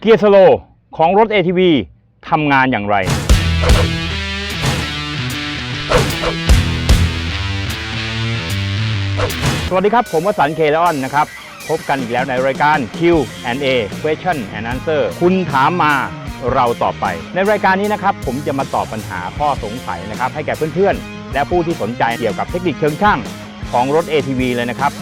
เกียร์สโลของรถ ATV ทำงานอย่างไร สวัสดีครับ ผมวสันต์เคเลออนนะครับ พบกันอีกแล้วในรายการ Q&A Question and Answer คุณถามมาเราตอบไป ในรายการนี้นะครับ ผมจะมาตอบปัญหาข้อสงสัยนะครับ ให้แก่เพื่อนๆ และผู้ที่สนใจเกี่ยวกับเทคนิคเชิงช่างของรถ ATV เลยนะครับ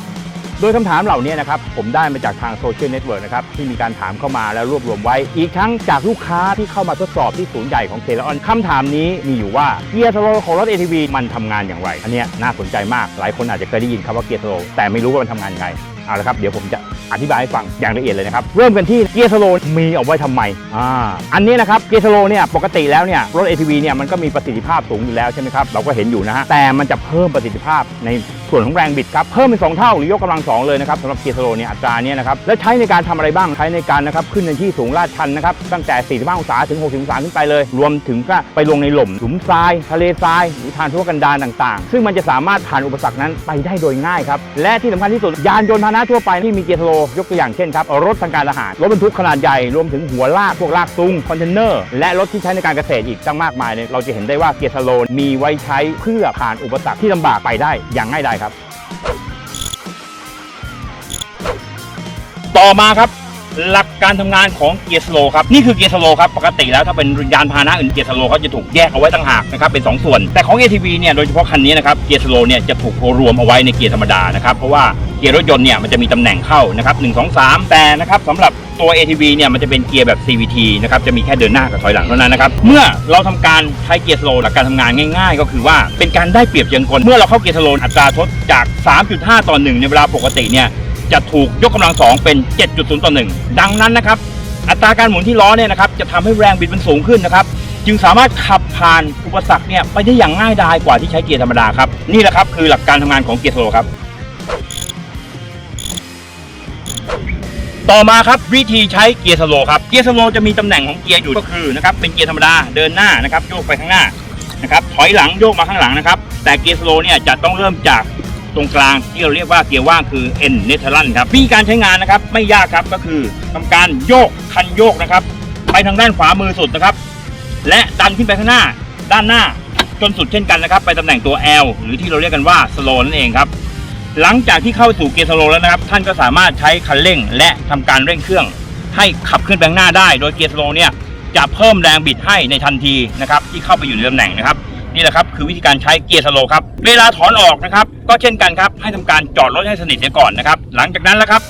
โดยคำถามเหล่านี้นะครับผมได้มาจากทางโซเชียลเน็ตเวิร์กนะครับที่มีการถามเข้ามาแล้วรวบรวมไว้ อีกทั้งจากลูกค้าที่เข้ามาทดสอบที่ศูนย์ใหญ่ของเคลออนคำถามนี้มีอยู่ว่าเกียร์สโลของรถ ATV มันทำงานอย่างไร อันนี้น่าสนใจมากหลายคนอาจจะเคยได้ยินคำว่าเกียร์สโลแต่ไม่รู้ว่ามันทำงานยังไงเอาละครับเดี๋ยวผมจะ อธิบายให้ฟังอย่างละเอียดเลยนะครับ เริ่มกันที่เกียร์สโลมีเอาไว้ทำไมอ่าอันนี้นะครับเกียร์สโลเนี่ยปกติแล้วเนี่ยรถ ATV เนี่ยมันก็มีประสิทธิภาพสูงอยู่แล้วใช่ไหมครับเราก็เห็นอยู่นะฮะแต่มันจะเพิ่มประสิทธิภาพในส่วนของแรงบิดครับเพิ่มเป็นสองเท่าหรือยกกำลังสองเลยนะครับสำหรับเกียร์สโลเนี่ยอัตราเนี่ยนะครับและใช้ในการทำอะไรบ้างใช้ในการนะครับขึ้นในที่สูงลาดชันนะครับตั้งแต่ 45 องศาถึง 60 องศาขึ้นไปเลย รวมถึงก็ไปลงในหล่มหลุมทรายทะเลทรายหรือทานทั่วกันดารต่างๆ ซึ่งมันจะสามารถผ่านอุปสรรคนั้นไปได้โดยง่ายครับและที่สำคัญที่สุดยานยนต์พาหนะทั่วไปที่มีเกียร์สโลยกตัวอย่างเช่นครับรถทางการทหาร รถบรรทุกขนาดใหญ่รวมถึงหัวลากพวกลากซุงคอนเทนเนอร์และรถที่ใช้ในการเกษตรอีกตั้งมากมายเนี่ยเราจะเห็นได้ว่าเกียร์สโลมีไว้ใช้เพื่อผ่านอุปสรรคที่ลำบากไปได้อย่างง่ายดายครับ ต่อมาครับหลักการทำงานของเกียร์สโลครับนี่คือเกียร์สโลครับปกติแล้วถ้าเป็นยานพาหนะอื่นเกียร์สโลเขาจะถูกแยกเอาไว้ต่างหากนะครับเป็น 2 ส่วน แต่ของ ATV เนี่ยโดยเฉพาะคันนี้นะครับเกียร์สโลเนี่ยจะถูกรวมเอาไว้ในเกียร์ธรรมดานะครับเพราะว่า เกียร์รถยนต์เนี่ยมันจะมีตำแหน่งเข้านะครับ1 2 3 แต่นะครับสำหรับตัว ATV เนี่ยมันจะเป็นเกียร์แบบ CVT นะครับจะมีแค่เดินหน้ากับถอยหลังเท่านั้นนะครับเมื่อเราทำการใช้เกียร์สโลหลักการทำงานง่าย ๆ ก็คือว่าเป็นการได้เปรียบเชิงกลเมื่อเราเข้าเกียร์สโลอัตราทดจาก 3.5 ต่อ 1 ในเวลาปกติเนี่ยจะถูกยกกำลัง 2 เป็น 7.0 ต่อ 1 ดังนั้นนะครับอัตราการหมุนที่ล้อเนี่ยนะครับจะทำให้แรงบิดมันสูงขึ้นนะครับจึงสามารถขับผ่านอุปสรรคเนี่ยไปได้อย่างง่ายดายกว่าที่ใช้เกียร์ธรรมดาครับนี่แหละครับคือหลักการทำงานของเกียร์โซโลครับ ต่อมาครับวิธีใช้เกียร์สโลครับเกียร์สโลจะมีตำแหน่งของเกียร์อยู่ก็คือนะครับเป็นเกียร์ธรรมดาเดินหน้านะครับโยกไปข้างหน้านะครับถอยหลังโยกมาข้างหลังนะครับ แต่เกียร์สโลเนี่ยจะต้องเริ่มจากตรงกลางที่เราเรียกว่าเกียร์ว่างคือ N n e t r a l ครับวิธีการใช้งานนะครับไม่ยากครับก็คือทำการโยกคันโยกนะครับ ไปทางด้านขวามือสุดนะครับ และดันขึ้นไปข้างหน้า ด้านหน้าจนสุดเช่นกันนะครับ ไปตำแหน่งตัว L หรือที่เราเรียกกันว่าสโลนั่นเองครับ หลังจากที่เข้าสู่เกียร์สโลว์แล้วนะครับ ท่านก็สามารถใช้คันเร่ง และทำการเร่งเครื่อง ให้ขับขึ้นไปข้างหน้าได้ โดยเกียร์สโลว์เนี่ยจะเพิ่มแรงบิดให้ในทันทีนะครับที่เข้าไปอยู่ในตำแหน่งนะครับนี่แหละครับคือวิธีการใช้เกียร์สโลว์ครับเวลาถอนออกนะครับ ก็เช่นกันครับให้ทำการจอดรถให้สนิทเสียก่อนนะครับหลังจากนั้นแล้วครับ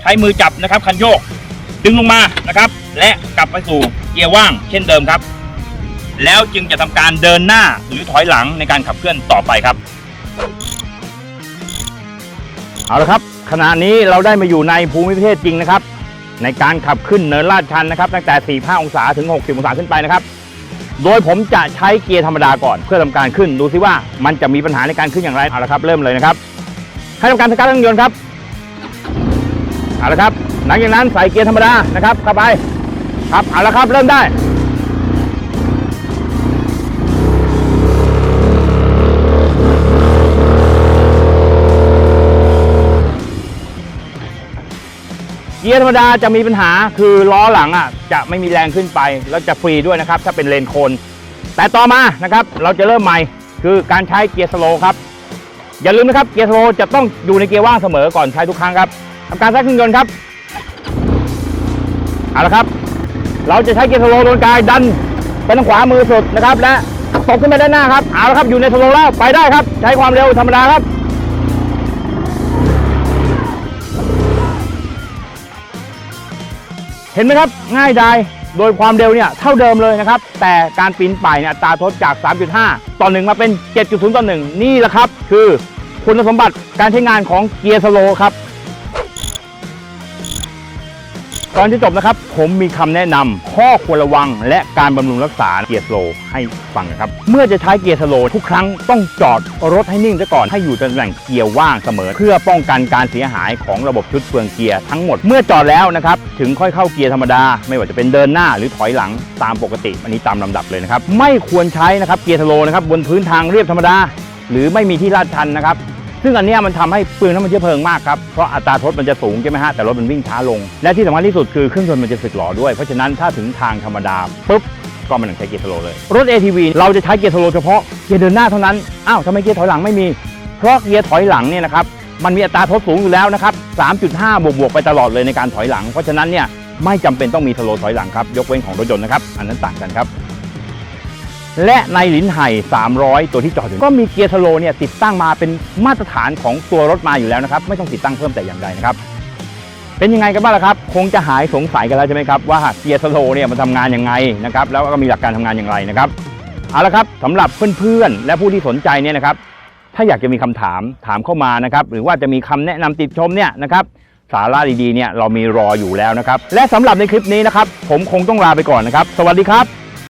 ใช้มือจับนะครับคันโยก ดึงลงมานะครับ และกลับไปสู่เกียร์ว่าง เช่นเดิมครับ แล้วจึงจะทำการเดินหน้าหรือถอยหลังในการขับเคลื่อนต่อไปครับ เอาละครับ ขณะนี้เราได้มาอยู่ในภูมิประเทศจริงนะครับ ในการขับขึ้นเนินลาดชันนะครับ ตั้งแต่ 45 องศาถึง 60 องศาขึ้นไปนะครับ โดยผมจะใช้เกียร์ธรรมดาก่อนเพื่อทำการขึ้นดูซิว่ามันจะมีปัญหาในการขึ้นอย่างไรเอาละครับ เริ่มเลยนะครับให้ทำการสตาร์ทเครื่องยนต์ครับเอาละครับ หลังจากนั้นใส่เกียร์ธรรมดานะครับเข้าไปครับเอาละครับเริ่มได้ กียร์ธรรมดาจะมีปัญหาคือล้อหลังอะจะไม่มีแรงขึ้นไป แล้วจะฟรีด้วยนะครับ ถ้าเป็นเลนโคน แต่ต่อมานะครับ เราจะเริ่มใหม่คือการใช้เกียร์สโลครับ อย่าลืมนะครับเกียร์สโลจะต้องอยู่ในเกียร์ว่างเสมอก่อนใช้ทุกครั้งครับทำการใช้เครื่องยนต์ครับเอาละครับ เราจะใช้เกียร์สโลโดนกายดันไปทางขวามือสุดนะครับ และตกขึ้นไปด้านหน้าครับเอาละครับอยู่ในสโลแล้วไปได้ครับ ใช้ความเร็วธรรมดาครับ เห็นไหมครับง่ายดายโดยความเร็วเนี่ยเท่าเดิมเลยนะครับ แต่การปีนป่ายเนี่ยตาทดจาก 3.5 ต่อ 1 มาเป็น 7.0 ต่อ 1 นี่แหละครับ คือคุณสมบัติการใช้งานของเกียร์สโลครับ ก่อนจะจบนะครับ ผมมีคำแนะนำข้อควรระวัง และการบำรุงรักษาเกียร์สโลให้ฟังนะครับ เมื่อจะใช้เกียร์สโลทุกครั้งต้องจอดรถให้นิ่งซะก่อนให้อยู่ตำแหน่งเกียร์ว่างเสมอ เพื่อป้องกันการเสียหายของระบบชุดเฟืองเกียร์ทั้งหมดเมื่อจอดแล้วนะครับถึงค่อยเข้าเกียร์ธรรมดา ไม่ว่าจะเป็นเดินหน้าหรือถอยหลังตามปกติอันนี้ตามลำดับเลยนะครับไม่ควรใช้นะครับเกียร์สโลนะครับบนพื้นทางเรียบธรรมดา หรือไม่มีที่ลาดชันนะครับ ซึ่งอันนี้มันทำให้เปลืองน้ำมันเชื้อเพลิงมากครับเพราะอัตราทดมันจะสูงใช่ไหมฮะแต่รถมันวิ่งช้าลง และที่สำคัญที่สุดคือเครื่องยนต์มันจะสึกหรอด้วย เพราะฉะนั้นถ้าถึงทางธรรมดาปุ๊บก็มันต้องใช้เกียร์สโลเลย รถ ATV เราจะใช้เกียร์สโลเฉพาะเกียร์เดินหน้าเท่านั้นอ้าวทำไมเกียร์ถอยหลังไม่มี เพราะเกียร์ถอยหลังเนี่ยนะครับมันมีอัตราทดสูงอยู่แล้วนะครับ 3.5 บวกบวกๆไปตลอดเลยในการถอยหลัง เพราะฉะนั้นเนี่ยไม่จำเป็นต้องมีสโลถอยหลังครับยกเว้นของรถยนต์นะครับอันนั้นต่างกันครับ และในลินไห่ 300 ตัวที่จอดอยู่ก็มีเกียร์สโลเนี่ยติดตั้งมาเป็นมาตรฐานของตัวรถมาอยู่แล้วนะครับ ไม่ต้องติดตั้งเพิ่มแต่อย่างใดนะครับ เป็นยังไงกันบ้างล่ะครับ คงจะหายสงสัยกันแล้วใช่ไหมครับว่าเกียร์สโลเนี่ยมันทำงานยังไงนะครับแล้วก็มีหลักการทำงานอย่างไรนะครับเอาละครับสำหรับเพื่อนๆ และผู้ที่สนใจเนี่ยนะครับ ถ้าอยากจะมีคำถามถามเข้ามานะครับ หรือว่าจะมีคำแนะนำติดชมเนี่ยนะครับสาระดีๆเนี่ยเรามีรออยู่แล้วนะครับ และสำหรับในคลิปนี้นะครับ ผมคงต้องลาไปก่อนนะครับ สวัสดีครับ